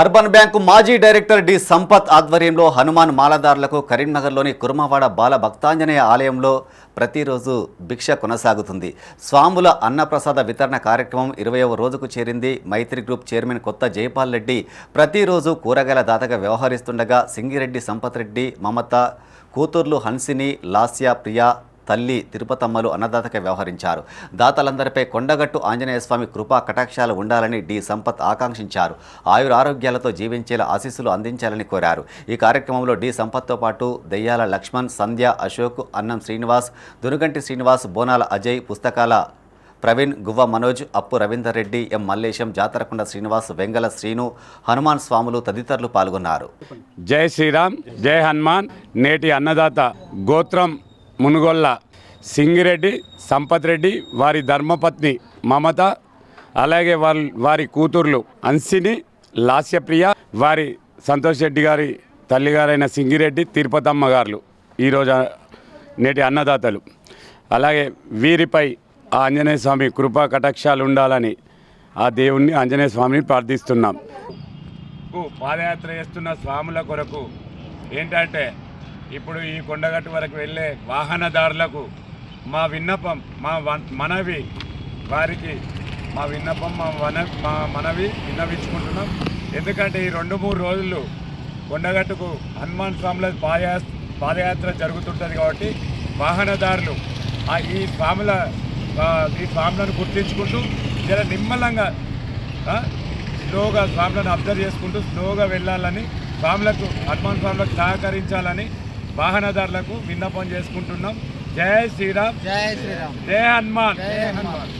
Urban bank మాజీ director D Sampath ఆధ్వర్యంలో హనుమాన్ మాలదారులకు కరీంనగర్లోని కురుమవాడ బాల భక్తాంజనేయ ఆలయంలో ప్రతిరోజు భిక్ష కొనసాగుతుంది. స్వాముల అన్నప్రసాద వితరణ కార్యక్రమం ఇరవయవ రోజుకు చేరింది. మైత్రి గ్రూప్ చైర్మన్ కొత్త జైపాల్ రెడ్డి ప్రతిరోజు కూరగాయల దాతగా వ్యవహరిస్తుండగా సింగిరెడ్డి సంపత్ రెడ్డి మమత కూతుర్లు హన్సిని లాస్య ప్రియా తల్లి తిరుపతమ్మలు అన్నదాతగా వ్యవహరించారు. దాతలందరిపై కొండగట్టు ఆంజనేయ స్వామి కృపా కటాక్షాలు ఉండాలని డి. సంపత్ ఆకాంక్షించారు. ఆయుర ఆరోగ్యాలతో జీవించేలా ఆశీస్సులు అందించాలని కోరారు. ఈ కార్యక్రమంలో డి. సంపత్తో పాటు దెయ్యాల లక్ష్మణ్ సంధ్య అశోక్ అన్నం శ్రీనివాస్ దునుగంటి శ్రీనివాస్ బోనాల అజయ్ పుస్తకాల ప్రవీణ్ గువ్వ మనోజ్ అప్పు రవీందర్ రెడ్డి ఎం. మల్లేశం జాతరకొండ శ్రీనివాస్ వెంగల శ్రీను హనుమాన్ స్వాములు తదితరులు పాల్గొన్నారు. జై శ్రీరామ్ జై హనుమాన్ నేటి అన్నదాత గోత్రం మునుగొల్ల సింగిరెడ్డి సంపత్ రెడ్డి వారి ధర్మపత్ని మమత అలాగే వారి వారి కూతుర్లు అన్సిని లాస్యప్రియ వారి సంతోష్ రెడ్డి గారి తల్లిగారైన సింగిరెడ్డి తిరుపతమ్మ గారు ఈరోజు నేటి అన్నదాతలు. అలాగే వీరిపై ఆ ఆంజనేయ స్వామి కృపా కటాక్షాలు ఉండాలని ఆ దేవుణ్ణి ఆంజనేయ స్వామిని ప్రార్థిస్తున్నాం. పాదయాత్ర చేస్తున్న స్వాముల కొరకు ఏంటంటే ఇప్పుడు ఈ కొండగట్టు వరకు వెళ్ళే వాహనదారులకు మా విన్నపం మా మనవి వారికి మా విన్నపం మా వన మా మనవి విన్నవించుకుంటున్నాం. ఎందుకంటే ఈ రెండు మూడు రోజులు కొండగట్టుకు హనుమాన్ స్వాముల పాదయా పాదయాత్ర జరుగుతుంటుంది కాబట్టి వాహనదారులు ఆ ఈ స్వాముల ఈ స్వాములను గుర్తించుకుంటూ జర నిమ్మలంగా స్లోగా స్వాములను అబ్జర్వ్ చేసుకుంటూ స్లోగా వెళ్ళాలని స్వాములకు హనుమాన్ స్వాములకు సహకరించాలని వాహనదారులకు విన్నపం చేసుకుంటున్నాం. జై శ్రీరామ్. జై శ్రీరామ్. జై హనుమాన్. జై హనుమాన్.